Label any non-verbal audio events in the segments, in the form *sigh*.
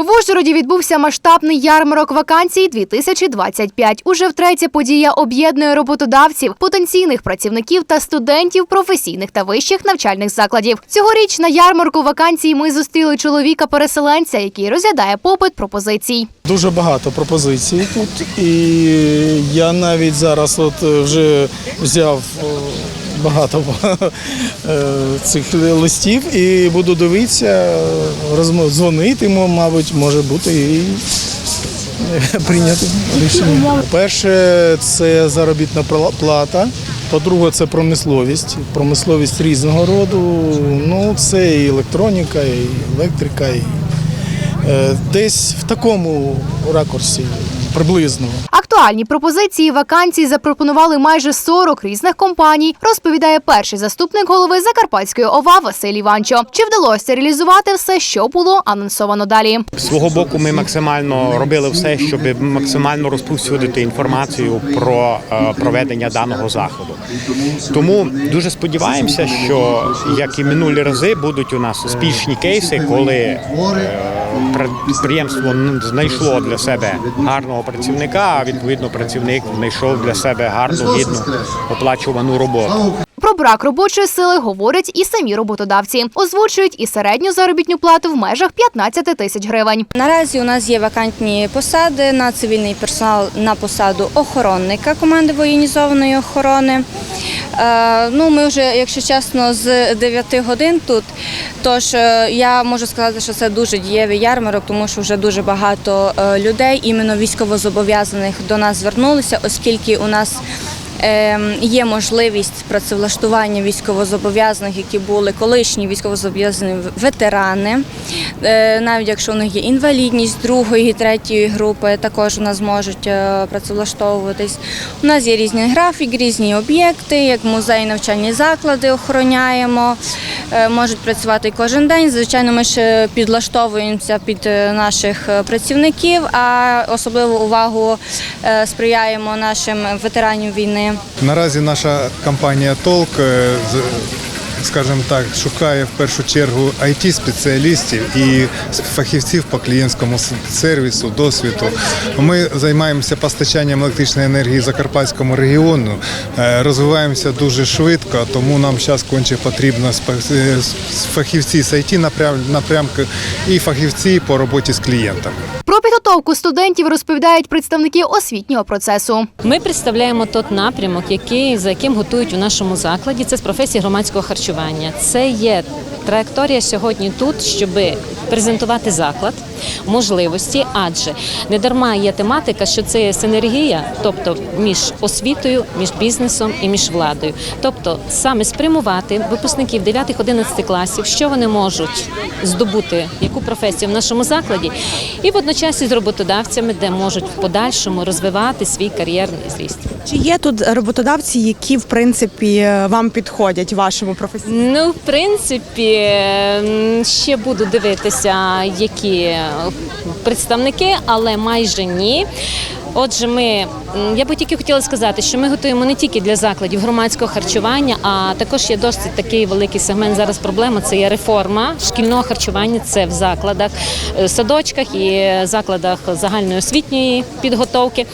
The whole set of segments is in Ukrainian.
В Ужгороді відбувся масштабний ярмарок вакансій 2025. Уже втретє подія об'єднує роботодавців, потенційних працівників та студентів професійних та вищих навчальних закладів. Цьогоріч на ярмарку вакансій ми зустріли чоловіка-переселенця, який розглядає попит пропозицій. Дуже багато пропозицій тут, і я навіть зараз от е, вже взяв е, багато *laughs* е, цих листів і буду дивитися, розмов, дзвонити, мабуть, може бути і *laughs* прийняти рішення. Перше, це заробітна плата. По-друге, це промисловість. Промисловість різного роду. Ну, це і електроніка, і електрика, і Е, Десь в такому ракурсі приблизно. Актуальні пропозиції вакансій запропонували майже 40 різних компаній, розповідає перший заступник голови Закарпатської ОВА Василь Іванчо. Чи вдалося реалізувати все, що було анонсовано далі? З свого боку ми максимально робили все, щоб максимально розповсюдити інформацію про е, проведення даного заходу. Тому дуже сподіваємося, що як і минулі рази будуть у нас успішні кейси, коли е, пр- підприємство знайшло для себе гарного працівника, а відповідно працівник знайшов для себе гарну гідну оплачувану роботу. Про брак робочої сили говорять і самі роботодавці. Озвучують і середню заробітну плату в межах 15 тисяч гривень. Наразі у нас є вакантні посади на цивільний персонал на посаду охоронника команди воєнізованої охорони. Е, ну, ми вже, якщо чесно, з 9 годин тут. Тож е, я можу сказати, що це дуже дієвий ярмарок, тому що вже дуже багато е, людей, іменно військовозобов'язаних, до нас звернулися, оскільки у нас Є можливість працевлаштування військовозобов'язаних, які були колишні військовозобов'язані ветерани, Е, навіть якщо у них є інвалідність другої, третьої групи, також у нас можуть е, працевлаштовуватись. У нас є різні графік, різні об'єкти, як музеї, навчальні заклади охороняємо, е, можуть працювати кожен день. Звичайно, ми ще підлаштовуємося під наших працівників, а особливу увагу сприяємо нашим ветеранам війни. Наразі наша компанія Толк, е, скажімо так, шукає в першу чергу it спеціалістів і фахівців по клієнтському сервісу, досвіду. Ми займаємося постачанням електричної енергії Закарпатському регіону, е, розвиваємося дуже швидко, тому нам зараз конче потрібно е, фахівці з it напрям- напрямку і фахівці по роботі з клієнтами. Про підготовку студентів розповідають представники освітнього процесу. Ми представляємо тот напрямок, який за яким готують у нашому закладі. Це з професії громадського харчування. Це є траєкторія сьогодні тут, щоб презентувати заклад, можливості, адже не дарма є тематика, що це є синергія, тобто між освітою, між бізнесом і між владою. Тобто саме спрямувати випускників 9-11 класів, що вони можуть здобути, яку професію в нашому закладі, і водночас із роботодавцями, де можуть в подальшому розвивати свій кар'єрний зріст. Чи є тут роботодавці, які в принципі вам підходять вашому професійному? Ну, в принципі, ще буду дивитися, які представники, але майже ні. Отже, ми я би тільки хотіла сказати, що ми готуємо не тільки для закладів громадського харчування, а також є досить такий великий сегмент. Зараз проблема це є реформа шкільного харчування. Це в закладах, е, садочках і закладах загальної освітньої підготовки.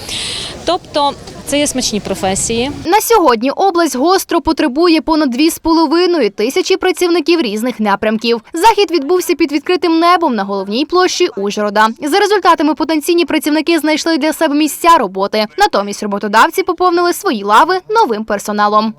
Тобто це є смачні професії. На сьогодні область гостро потребує понад 2,5 тисячі працівників різних напрямків. Захід відбувся під відкритим небом на головній площі Ужгорода. За результатами потенційні працівники знайшли для себе місця роботи. Натомість роботодавці поповнили свої лави новим персоналом.